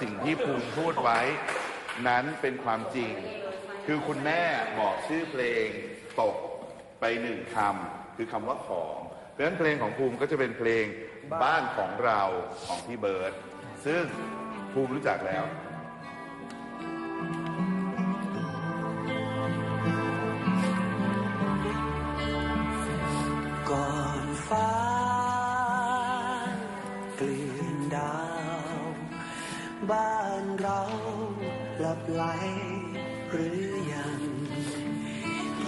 สิ่งที่ภูมิพูดไว้นั้นเป็นความจริง คือคุณแม่บอกชื่อเพลงตกไปหนึ่งคำคือคำว่าของเพราะฉะนั้นเพลงของภูมิก็จะเป็นเพลงบ้านของเราของพี่เบิร์ตซึ่งภูมิรู้จักแล้ว ไหลหรือยัง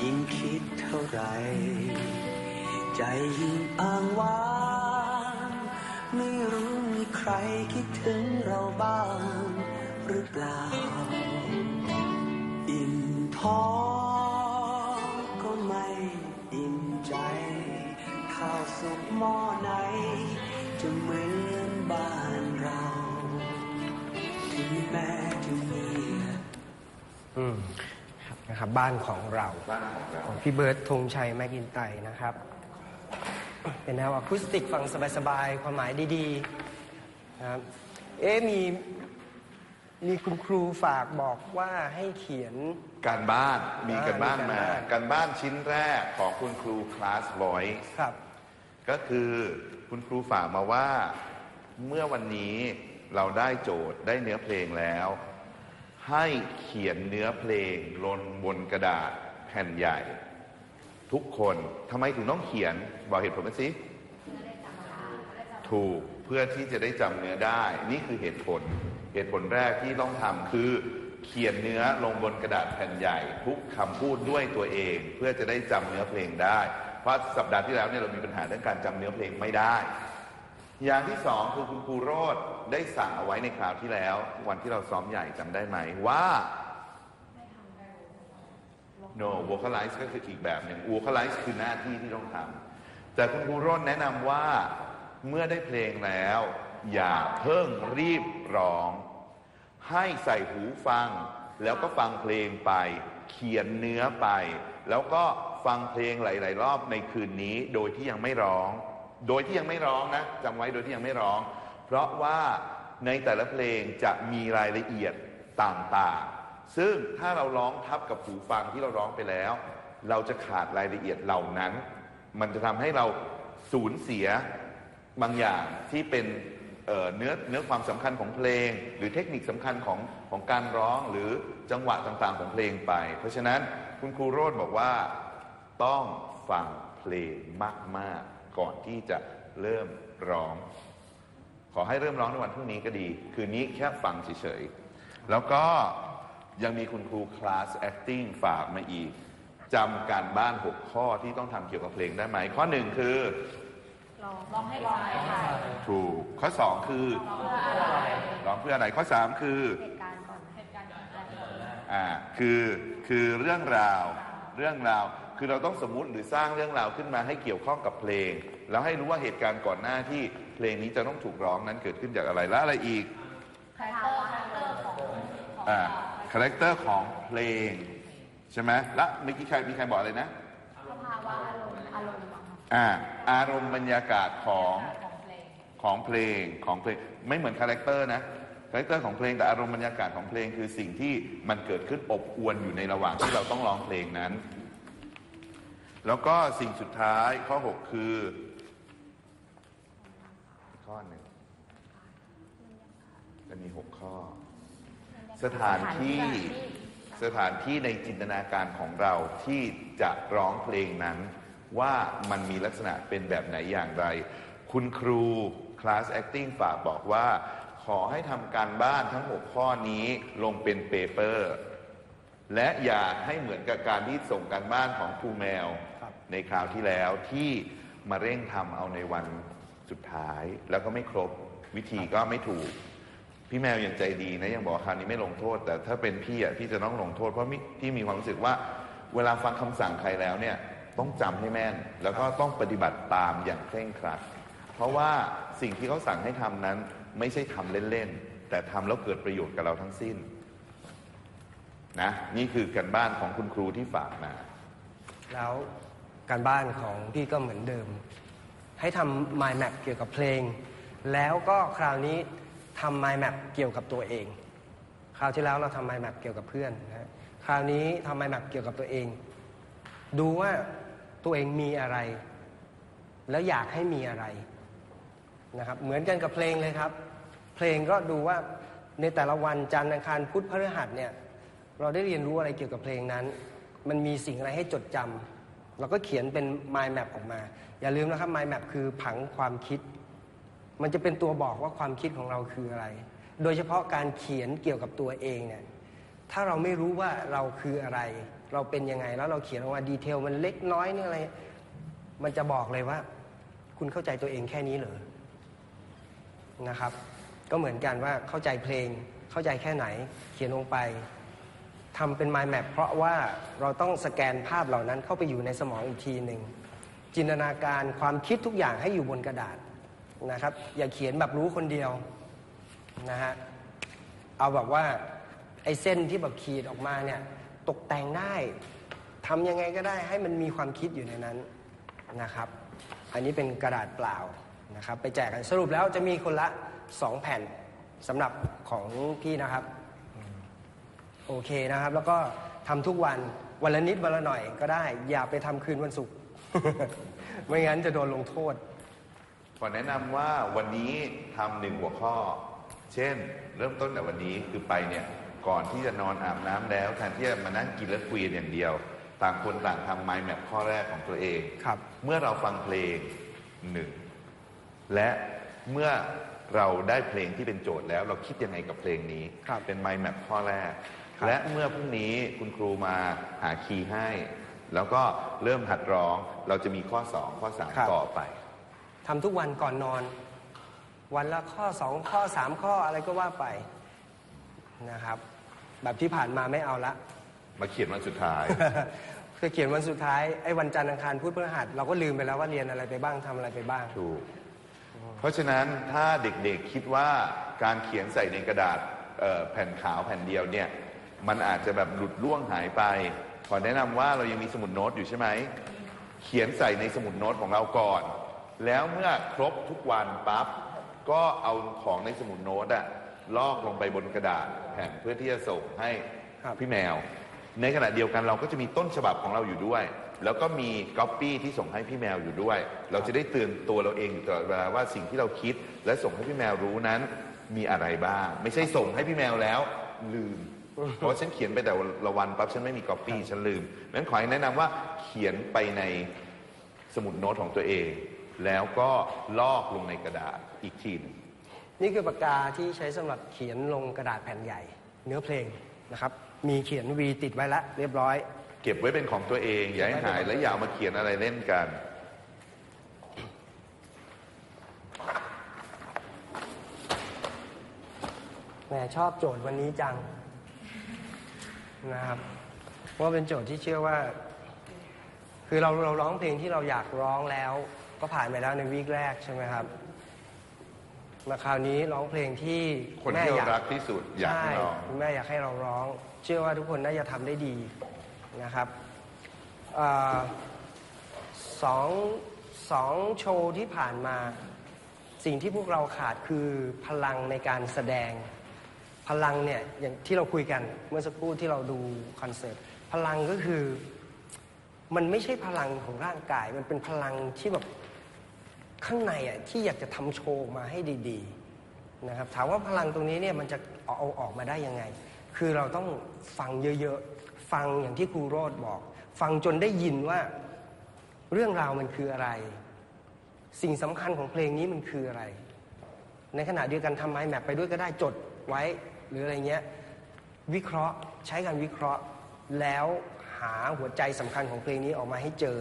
ยิ่งคิดเท่าไร ใจยิ่งอ้างว้าง ไม่รู้มีใครคิดถึงเราบ้าง หรือเปล่า อิ่มท้องก็ไม่อิ่มใจ ข้าวสุกหม้อไหน บนะครับบ้านของเราบ้านของเราของพี่เบิร์ดธงชัยแมกอินไตร์นะครับ เป็นแนวอะคูสติกฟังสบายๆ ความหมายดีๆนะครับเอ๊ะมีมีคุณครูฝากบอกว่าให้เขียน การบ้านมีการบ้านอ่ามีมาการบ้านการบ้านชิ้นแรกของคุณครูคลาส Voice ครับ ก็คือคุณครูฝากมาว่าเมื่อวันนี้เราได้โจทย์ได้เนื้อเพลงแล้ว ให้เขียนเนื้อเพลงลงบนกระดาษแผ่นใหญ่ ทุกคนทำไมถึงต้องเขียนบอกเหตุผลมาสิถูกเพื่อที่จะได้จำเนื้อได้ นี่คือเหตุผล เหตุผลแรกที่ต้องทำคือ เขียนเนื้อลงบนกระดาษแผ่นใหญ่ ทุกคำพูดด้วยตัวเอง เพื่อจะได้จำเนื้อเพลงได้ เพราะสัปดาห์ที่แล้วเนี่ยเรามีปัญหาเรื่องการจำเนื้อเพลงไม่ได้ อย่างที่สองคือคุณครูโรดได้สั่งเอาไว้ในคราวที่แล้ว วันที่เราซ้อมใหญ่จำได้ไหมว่า no vocalize ก็คืออีกแบบหนึ่ง vocalize คือหน้าที่ที่ต้องทำแต่คุณครูโรดแนะนำว่าเมื่อได้เพลงแล้ว อย่าเพิ่งรีบร้อง ให้ใส่หูฟัง แล้วก็ฟังเพลงไป เขียนเนื้อไป แล้วก็ฟังเพลงหลาย ๆ รอบในคืนนี้โดยที่ยังไม่ร้อง โดยที่ยังไม่ร้องนะจำไว้โดยที่ยังไม่ร้อง เพราะว่าในแต่ละเพลงจะมีรายละเอียดต่างๆ ซึ่งถ้าเราร้องทับกับหูฟังที่เราร้องไปแล้ว เราจะขาดรายละเอียดเหล่านั้น มันจะทำให้เราสูญเสียบางอย่างที่เป็นเเนื้อเนื้อความสำคัญของเพลง หรือเทคนิคสำคัญของของการร้องหรือจังหวะต่างๆ ของเพลงไป เพราะฉะนั้นคุณครูโรดบอกว่าต้องฟังเพลงมากๆ ก่อนที่จะเริ่มร้อง ขอให้เริ่มร้องในวันพรุ่งนี้ก็ดี คืนนี้แค่ฟังเฉยๆ แล้วก็ยังมีคุณครูคลาส acting ฝากมาอีกจำการบ้าน 6 ข้อที่ต้องทำเกี่ยวกับเพลงได้ไหม ข้อหนึ่งคือร้องให้ฟังถูก ข้อ2คือร้องเพื่ออะไร ข้อ3คือเหตุการณ์ก่อนเหตุการณ์ก่อนหน้านี้อ่าคือคือเรื่องราวเรื่องราว คือเราต้องสมมุติหรือสร้างเรื่องราวขึ้นมาให้เกี่ยวข้องกับเพลง แล้วให้รู้ว่าเหตุการณ์ก่อนหน้าที่เพลงนี้จะต้องถูกร้องนั้นเกิดขึ้นจากอะไรและอะไรอีกคาแรคเตอร์คาแรคเตอร์ของของอ่าคาแรคเตอร์ของเพลง ใช่ไหมและเมื่อกี้ใครมีใครบอกอะไรนะสภาวะอารมณ์อารมณ์อะค่ะอ่าอารมณ์บรรยากาศของของเพลงของเพลงของเพลงไม่เหมือนคาแรคเตอร์นะคาแรคเตอร์ของเพลงแต่อารมณ์บรรยากาศของเพลงคือสิ่งที่มันเกิดขึ้นอบอวลอยู่ในระหว่างที่เราต้องร้องเพลงนั้น แล้วก็สิ่งสุดท้ายข้อ 6 คือข้อหนึ่งจะมี 6 ข้อ สถานที่สถานที่ในจินตนาการของเราที่จะร้องเพลงนั้น ว่ามันมีลักษณะเป็นแบบไหนอย่างไร คุณครูคลาส acting ฝากบอกว่า ขอให้ทำการบ้านทั้ง 6 ข้อนี้ลงเป็นเปเปอร์ และอย่าให้เหมือนกับการที่ส่งการบ้านของครูแมว ครับในคราวที่แล้วที่มาเร่งทำเอาในวันสุดท้าย แล้วก็ไม่ครบวิธีก็ไม่ถูก พี่แมวยังใจดีนะยังบอกว่าคราวนี้ไม่ลงโทษ แต่ถ้าเป็นพี่อะพี่จะต้องลงโทษเพราะมิพี่มีความรู้สึกว่า เวลาฟังคำสั่งใครแล้วเนี่ยต้องจำให้แม่น แล้วก็ต้องปฏิบัติตามอย่างเคร่งครัด เพราะว่าสิ่งที่เขาสั่งให้ทำนั้นไม่ใช่ทำเล่นๆแต่ทำแล้วเกิดประโยชน์กับเราทั้งสิ้น นะนี่คือการบ้านของคุณครูที่ฝากมาแล้วการบ้านของพี่ก็เหมือนเดิม ให้ทำ mind map เกี่ยวกับเพลง แล้วก็คราวนี้ทำ mind map เกี่ยวกับตัวเอง คราวที่แล้วเราทำ mind map เกี่ยวกับเพื่อนนะคราวนี้ทำ mind map เกี่ยวกับตัวเอง ดูว่าตัวเองมีอะไร แล้วอยากให้มีอะไรนะครับเหมือนกันกับเพลงเลยครับ เพลงก็ดูว่าในแต่ละวันจันทร์อังคารพุธพฤหัสเนี่ย เราได้เรียนรู้อะไรเกี่ยวกับเพลงนั้น มันมีสิ่งอะไรให้จดจำเราก็เขียนเป็น mind map ออกมา อย่าลืมนะครับ mind map คือผังความคิด มันจะเป็นตัวบอกว่าความคิดของเราคืออะไร โดยเฉพาะการเขียนเกี่ยวกับตัวเองเนี่ยถ้าเราไม่รู้ว่าเราคืออะไร เราเป็นยังไงแล้วเราเขียนออกมาดีเทลมันเล็กน้อยนี่อะไร มันจะบอกเลยว่า คุณเข้าใจตัวเองแค่นี้เหรอนะครับ ก็เหมือนกันว่าเข้าใจเพลง เข้าใจแค่ไหน เขียนลงไป ทำเป็น mind map เพราะว่าเราต้องสแกนภาพเหล่านั้นเข้าไปอยู่ในสมองอีกทีหนึ่งจินตนาการความคิดทุกอย่างให้อยู่บนกระดาษนะครับ อย่าเขียนแบบรู้คนเดียวนะฮะเอาแบบว่าไอ้เส้นที่แบบขีดออกมาเนี่ยตกแต่งได้ทำยังไงก็ได้ให้มันมีความคิดอยู่ในนั้นนะครับ อันนี้เป็นกระดาษเปล่านะครับ ไปแจกกันสรุปแล้วจะมีคนละสองแผ่นสำหรับของพี่นะครับ โอเคนะครับ แล้วก็ทำทุกวันวันละนิดวันละหน่อยก็ได้ อย่าไปทำคืนวันศุกร์ ไม่งั้นจะโดนลงโทษ ขอแนะนำว่าวันนี้ทำหนึ่งหัวข้อ เช่น เริ่มต้นแต่วันนี้คือไปเนี่ย ก่อนที่จะนอนอาบน้ำแล้วแทนที่จะมานั่งกินและคุยกันอย่างเดียว ต่างคนต่างทำ mind map ข้อแรกของตัวเอง ครับ เมื่อเราฟังเพลงหนึ่งและเมื่อเราได้เพลงที่เป็นโจทย์แล้ว เราคิดยังไงกับเพลงนี้ ครับ เป็น mind map ข้อแรกครับ และเมื่อพรุ่งนี้คุณครูมาหาคีย์ให้ แล้วก็เริ่มหัดร้องเราจะมีข้อ 2 ข้อ3ต่อไป ทำทุกวันก่อนนอน วันละข้อสองข้อสามข้ออะไรก็ว่าไปนะครับ แบบที่ผ่านมาไม่เอาละ มาเขียนวันสุดท้ายคือเขียนวันสุดท้ายไอ้วันจันทร์อังคารพุธพฤหัสเราก็ลืมไปแล้วว่าเรียนอะไรไปบ้างทำอะไรไปบ้าง ถูก เพราะฉะนั้นถ้าเด็กๆคิดว่าการเขียนใส่ในกระดาษเอ่อแผ่นขาวแผ่นเดียวเนี่ย มันอาจจะแบบหลุดล่วงหายไป ขอแนะนำว่าเรายังมีสมุดโน้ตอยู่ใช่ไหม เขียนใส่ในสมุดโน้ตของเราก่อน แล้วเมื่อครบทุกวันปั๊บ ก็เอาของในสมุดโน้ตอะลอกลงไปบนกระดาษแผ่นเพื่อที่จะส่งให้ครับ พี่แมว ในขณะเดียวกันเราก็จะมีต้นฉบับของเราอยู่ด้วย แล้วก็มีก๊อปปี้ที่ส่งให้พี่แมวอยู่ด้วย เราจะได้เตือนตัวเราเองอยู่ตลอดเวลาว่าสิ่งที่เราคิดและส่งให้พี่แมวรู้นั้น มีอะไรบ้าง ไม่ใช่ส่งให้พี่แมวแล้ว ลืม เพราะว่าฉันเขียนไปแต่ละวันปั๊บฉันไม่มีก๊อปปี้ฉันลืมงั้นขอให้แนะนำว่าเขียนไปในสมุดโน้ตของตัวเอง แล้วก็ลอกลงในกระดาษอีกทีหนึง นี่คือปากกาที่ใช้สำหรับเขียนลงกระดาษแผ่นใหญ่ เนื้อเพลงนะครับ มีเขียนวีติดไว้แล้วเรียบร้อย เก็บไว้เป็นของตัวเอง อย่าให้หายและอย่าเอามาเขียนอะไรเล่นกัน แหมชอบโจทย์วันนี้จัง นะครับ เพราะว่าเป็นโจทย์ที่เชื่อว่า คือเราเราร้องเพลงที่เราอยากร้องแล้ว ก็ผ่านไปแล้วในวีคแรกใช่ไหมครับ มาคราวนี้ร้องเพลงที่คนแม่ที่อเรายากรักที่สุดอยากให้ใช่ร้องคุณแม่อยากให้เราร้อง เชื่อว่าทุกคนน่าจะทำได้ดีนะครับอาสองสองโชว์ที่ผ่านมา สิ่งที่พวกเราขาดคือพลังในการแสดง พลังเนี่ยอย่างที่เราคุยกันเมื่อสักครู่ที่เราดูคอนเสิร์ตพลังก็คือ มันไม่ใช่พลังของร่างกาย มันเป็นพลังที่แบบข้างในอะที่อยากจะทำโชว์มาให้ดีๆนะครับถามว่าพลังตรงนี้เนี่ยมันจะเอาออกมาได้ยังไง คือเราต้องฟังเยอะๆ ฟังอย่างที่ครูโรดบอก ฟังจนได้ยินว่าเรื่องราวมันคืออะไร สิ่งสำคัญของเพลงนี้มันคืออะไร ในขณะเดียวกันทำไมแมปไปด้วยก็ได้จดไว้ หรืออะไรเงี้ยวิเคราะห์ใช้การวิเคราะห์แล้วหาหัวใจสำคัญของเพลงนี้ออกมาให้เจอ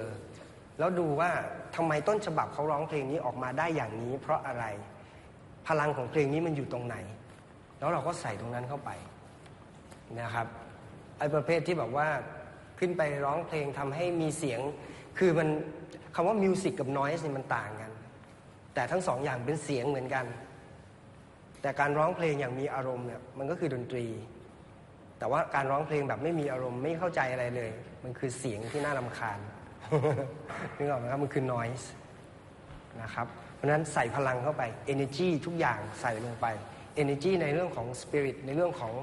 แล้วดูว่าทำไมต้นฉบับเขาร้องเพลงนี้ออกมาได้อย่างนี้ เพราะอะไรพลังของเพลงนี้มันอยู่ตรงไหน แล้วเราก็ใส่ตรงนั้นเข้าไปนะครับไอ้ประเภทที่แบบว่าขึ้นไปร้องเพลงทำให้มีเสียง คือมันคำว่ามิวสิกกับนอยส์นี่มันต่างกัน แต่ทั้งสองอย่างเป็นเสียงเหมือนกัน แต่การร้องเพลงอย่างมีอารมณ์เนี่ยมันก็คือดนตรี แต่ว่าการร้องเพลงแบบไม่มีอารมณ์ไม่เข้าใจอะไรเลย มันคือเสียงที่น่ารำคาญนึกออกไหมครับมันคือ noise นะครับเพราะนั้นใส่พลังเข้าไป energy ทุกอย่างใส่ลงไป energy ในเรื่องของ spirit ในเรื่องของ